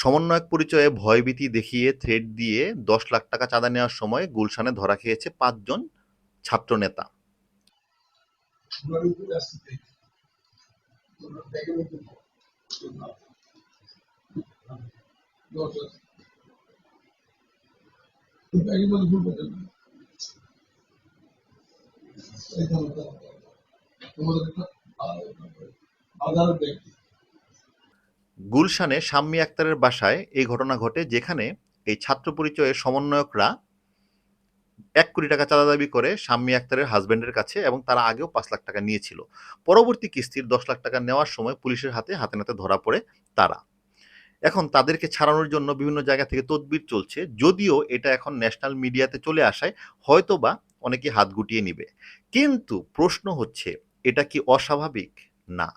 সমন্বয়ক পরিচয়ে ভয়ভীতি দেখিয়ে থ্রেড দিয়ে দশ লাখ টাকা চাঁদা নেওয়ার সময় গুলশানে ধরা খেয়েছে পাঁচজন ছাত্রনেতা। ওনার গুলশানে শাম্মী আক্তারের বাসায় এই ঘটনা ঘটে, যেখানে এই ছাত্র পরিচয়ের সমন্বয়করা এক কোটি টাকা চাঁদা দাবি করে শাম্মী আক্তারের হাজবেন্ডের কাছে এবং তারা আগেও পাঁচ লাখ টাকা নিয়েছিল। পরবর্তী কিস্তির দশ লাখ টাকা নেওয়ার সময় পুলিশের হাতে হাতে নাতে ধরা পড়ে তারা। এখন তাদেরকে ছাড়ানোর জন্য বিভিন্ন জায়গা থেকে তদবির চলছে, যদিও এটা এখন ন্যাশনাল মিডিয়াতে চলে আসায় হয়তোবা অনেকে হাত গুটিয়ে নিবে। কিন্তু প্রশ্ন হচ্ছে, এটা কি অস্বাভাবিক? না।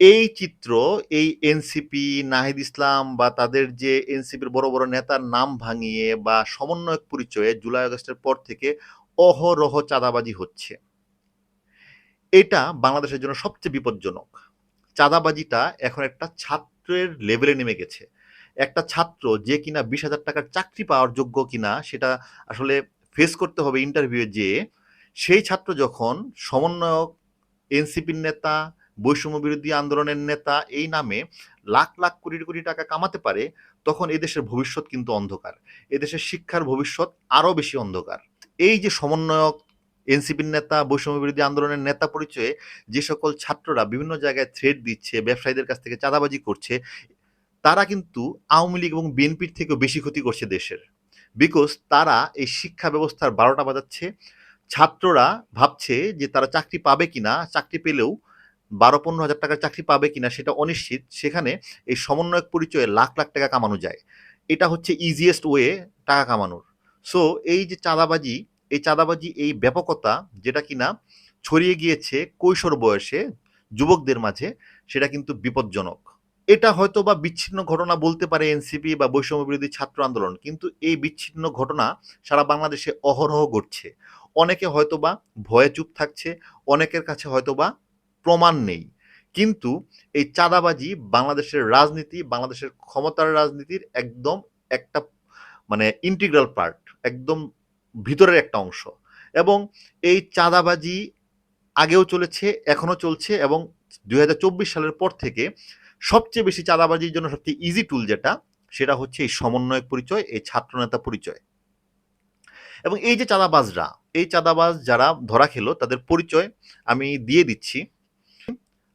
এই চিত্র, এই এনসিপি, নাহিদ ইসলাম বা তাদের যে এনসিপির বড় বড় নেতার নাম ভাঙিয়ে বা সমন্বয়ক পরিচয়ে জুলাই আগস্টের পর থেকে অহরহ চাঁদাবাজি হচ্ছে। এটা বাংলাদেশের জন্য সবচেয়ে বিপজ্জনক। চাঁদাবাজিটা এখন একটা ছাত্রের লেভেলে নেমে গেছে। একটা ছাত্র যে কিনা বিশ হাজার টাকার চাকরি পাওয়ার যোগ্য কিনা সেটা আসলে ফেস করতে হবে ইন্টারভিউয়ে যে সেই ছাত্র যখন সমন্বয়ক, এনসিপির নেতা বৈষম্য বিরোধী আন্দোলনের নেতা এই নামে লাখ লাখ কোটি কোটি টাকা কামাতে পারে, তখন এদেশের ভবিষ্যৎ কিন্তু অন্ধকার। এদেশের শিক্ষার ভবিষ্যৎ আরও বেশি অন্ধকার। এই যে সমন্বয়ক, এনসিপির নেতা, বৈষম্য বিরোধী আন্দোলনের নেতা পরিচয়ে যে সকল ছাত্ররা বিভিন্ন জায়গায় থ্রেড দিচ্ছে, ব্যবসায়ীদের কাছ থেকে চাঁদাবাজি করছে, তারা কিন্তু আওয়ামী লীগ এবং বিএনপির থেকেও বেশি ক্ষতি করছে দেশের। বিকজ তারা এই শিক্ষা ব্যবস্থার বারোটা বাজাচ্ছে। ছাত্ররা ভাবছে যে তারা চাকরি পাবে কিনা, চাকরি পেলেও বারো পনেরো হাজার টাকার চাকরি পাবে কিনা সেটা অনিশ্চিত। সেখানে এই সমন্বয়ক পরিচয়ে লাখ লাখ টাকা কামানো যায়। এটা হচ্ছে ইজিয়েস্ট ওয়ে টাকা কামানোর। সো এই যে চাঁদাবাজি, এই চাঁদাবাজি, এই ব্যাপকতা যেটা কিনা ছড়িয়ে গিয়েছে কৈশোর বয়সে যুবকদের মাঝে, সেটা কিন্তু বিপজ্জনক। এটা হয়তো বা বিচ্ছিন্ন ঘটনা বলতে পারে এনসিপি বা বৈষম্য বিরোধী ছাত্র আন্দোলন, কিন্তু এই বিচ্ছিন্ন ঘটনা সারা বাংলাদেশে অহরহ ঘটছে। অনেকে হয়তোবা ভয়ে চুপ থাকছে, অনেকের কাছে হয়তোবা প্রমাণ নেই। কিন্তু এই চাঁদাবাজি বাংলাদেশের রাজনীতি, বাংলাদেশের ক্ষমতার রাজনীতির একদম একটা মানে ইন্টিগ্রাল পার্ট একদম ভিতরের একটা অংশ। এবং এই চাঁদাবাজি আগেও চলেছে এখনও চলছে এবং দু হাজার চব্বিশ সালের পর থেকে সবচেয়ে বেশি চাঁদাবাজির জন্য সবচেয়ে ইজি টুল যেটা, সেটা হচ্ছে এই সমন্বয়ক পরিচয়, এই ছাত্রনেতা পরিচয়। এবং এই যে চাঁদাবাজরা, এই চাঁদাবাজ যারা ধরা খেলো, তাদের পরিচয় আমি দিয়ে দিচ্ছি।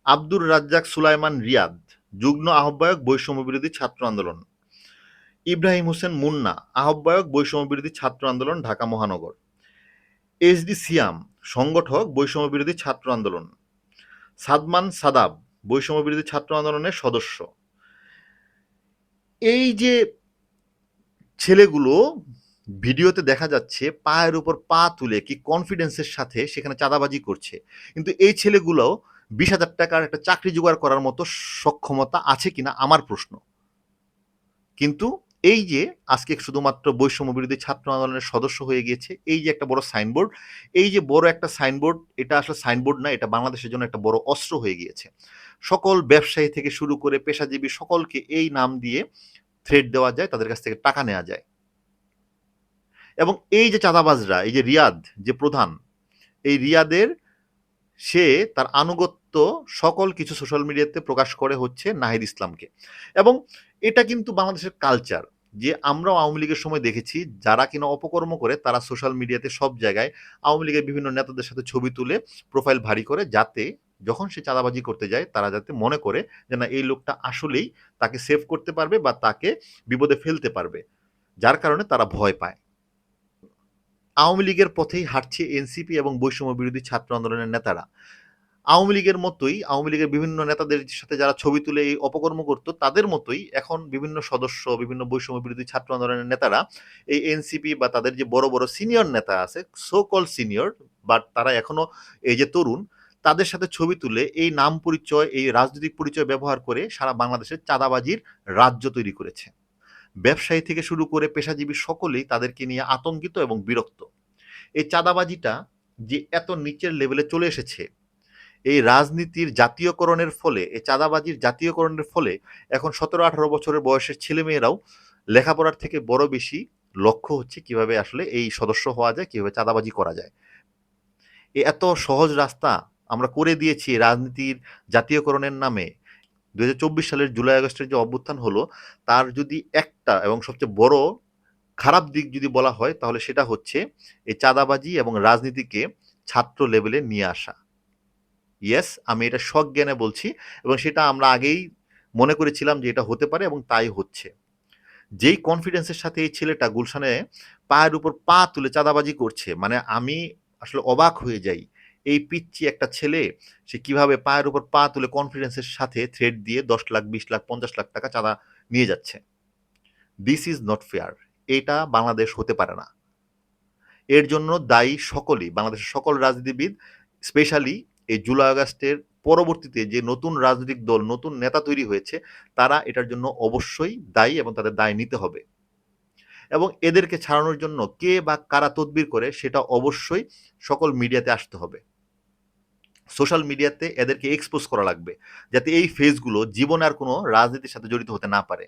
আব্দুর রাজ্জাক সুলাইমান রিয়াদ, যুগ্ম আহ্বায়ক বৈষম্য বিরোধী ছাত্র আন্দোলন। ইব্রাহিম হোসেন মুন্না, আহ্বায়ক বৈষম্য বিরোধী ছাত্র আন্দোলন, ঢাকা মহানগর। এইচডি সিয়াম, সংগঠক বৈষম্য বিরোধী ছাত্র আন্দোলন। সাদমান সাদাব বৈষম্য বিরোধী ছাত্র আন্দোলনের সদস্য। এই যে ছেলেগুলো ভিডিওতে দেখা যাচ্ছে, পায়ের উপর পা তুলে কি কনফিডেন্সের সাথে সেখানে চাঁদাবাজি করছে, কিন্তু এই ছেলেগুলো বিশ হাজার টাকার একটা চাকরি জোগাড় করার মতো সক্ষমতা আছে কিনা আমার প্রশ্ন। কিন্তু এই যে আজকে শুধুমাত্র বৈষম্য বিরোধী ছাত্র আন্দোলনের সদস্য হয়ে গিয়েছে, এই যে একটা বড় সাইনবোর্ড, এই যে বড় একটা সাইনবোর্ড, এটা আসলে সাইনবোর্ড না, এটা বাংলাদেশের জন্য একটা বড় অস্ত্র হয়ে গিয়েছে। সকল ব্যবসায়ী থেকে শুরু করে পেশাজীবী সকলকে এই নাম দিয়ে থ্রেড দেওয়া যায়, তাদের কাছ থেকে টাকা নেওয়া যায়। এবং এই যে চাঁদাবাজরা, এই যে রিয়াদ, যে প্রধান, এই রিয়াদের সে তার আনুগত্য সকল কিছু সোশ্যাল মিডিয়াতে প্রকাশ করে হচ্ছে নাহিদ ইসলামকে। এবং এটা কিন্তু বাংলাদেশের কালচার যে আমরাও আওয়ামী লীগের সময় দেখেছি, যারা কিনা অপকর্ম করে তারা সোশ্যাল মিডিয়াতে সব জায়গায় আওয়ামী লীগের বিভিন্ন নেতাদের সাথে ছবি তুলে প্রোফাইল ভারী করে যাতে যখন সে চাঁদাবাজি করতে যায় তারা যাতে মনে করে যে না, এই লোকটা আসলেই তাকে সেভ করতে পারবে বা তাকে বিপদে ফেলতে পারবে। যার কারণে তারা ভয় পায়। আওয়ামী লীগের পথেই হাঁটছে এনসিপি এবং বৈষম্য বিরোধী ছাত্র আন্দোলনের নেতারা। আওয়ামী লীগের মতোই, আওয়ামী লীগের বিভিন্ন নেতাদের সাথে যারা ছবি তুলে এই অপকর্ম করত, তাদের মতোই এখন বিভিন্ন সদস্য, বিভিন্ন বৈষম্য বিরোধী ছাত্র আন্দোলনের নেতারা এই এনসিপি বা তাদের যে বড় বড় সিনিয়র নেতা আছে সো কল সিনিয়র বাট তারা এখনও এই যে তরুণ, তাদের সাথে ছবি তুলে এই নাম পরিচয়, এই রাজনৈতিক পরিচয় ব্যবহার করে সারা বাংলাদেশের চাঁদাবাজির রাজ্য তৈরি করেছে। ব্যবসায়ী থেকে শুরু করে পেশাজীবী সকলেই তাদেরকে নিয়ে আতঙ্কিত এবং বিরক্ত। এই চাঁদাবাজিটা যে এত নিচের লেভেলে চলে এসেছে, এই রাজনীতির জাতীয়করণের ফলে, এই চাঁদাবাজির জাতীয়করণের ফলে এখন সতেরো আঠারো বছরের বয়সের ছেলেমেয়েরাও লেখাপড়ার থেকে বড় বেশি লক্ষ্য হচ্ছে কীভাবে আসলে এই সদস্য হওয়া যায়, কীভাবে চাঁদাবাজি করা যায়। এ এত সহজ রাস্তা আমরা করে দিয়েছি রাজনীতির জাতীয়করণের নামে দু হাজার চব্বিশ সালের জুলাই আগস্টের যে অভ্যুত্থান হলো, তার যদি একটা এবং সবচেয়ে বড় খারাপ দিক যদি বলা হয়, তাহলে সেটা হচ্ছে এই চাঁদাবাজি এবং রাজনীতিকে ছাত্র লেভেলে নিয়ে আসা। ইয়েস আমি এটা সজ্ঞানে বলছি এবং সেটা আমরা আগেই মনে করেছিলাম যে এটা হতে পারে এবং তাই হচ্ছে। যেই কনফিডেন্সের সাথে এই ছেলেটা গুলশানে পায়ের উপর পা তুলে চাঁদাবাজি করছে মানে আমি আসলে অবাক হয়ে যাই এই পিচ্ছি একটা ছেলে, সে কীভাবে পায়ের উপর পা তুলে কনফিডেন্সের সাথে থ্রেড দিয়ে দশ লাখ, বিশ লাখ, পঞ্চাশ লাখ টাকা চাঁদা নিয়ে যাচ্ছে। দিস ইজ নট ফেয়ার এটা বাংলাদেশ হতে পারে না। এর জন্য দায়ী সকলেই, বাংলাদেশের সকল রাজনীতিবিদ স্পেশালি এই জুলাই আগস্টের পরবর্তীতে যে নতুন রাজনৈতিক দল, নতুন নেতা তৈরি হয়েছে, তারা এটার জন্য অবশ্যই দায়ী এবং তাদের দায় নিতে হবে। এবং এদেরকে ছাড়ানোর জন্য কে বা কারা তদবির করে, সেটা অবশ্যই সকল মিডিয়াতে আসতে হবে। সোশ্যাল মিডিয়াতে এদেরকে এক্সপোজ করা লাগবে, যাতে এই ফেজগুলো জীবন আর কোনো রাজনীতির সাথে জড়িত হতে না পারে।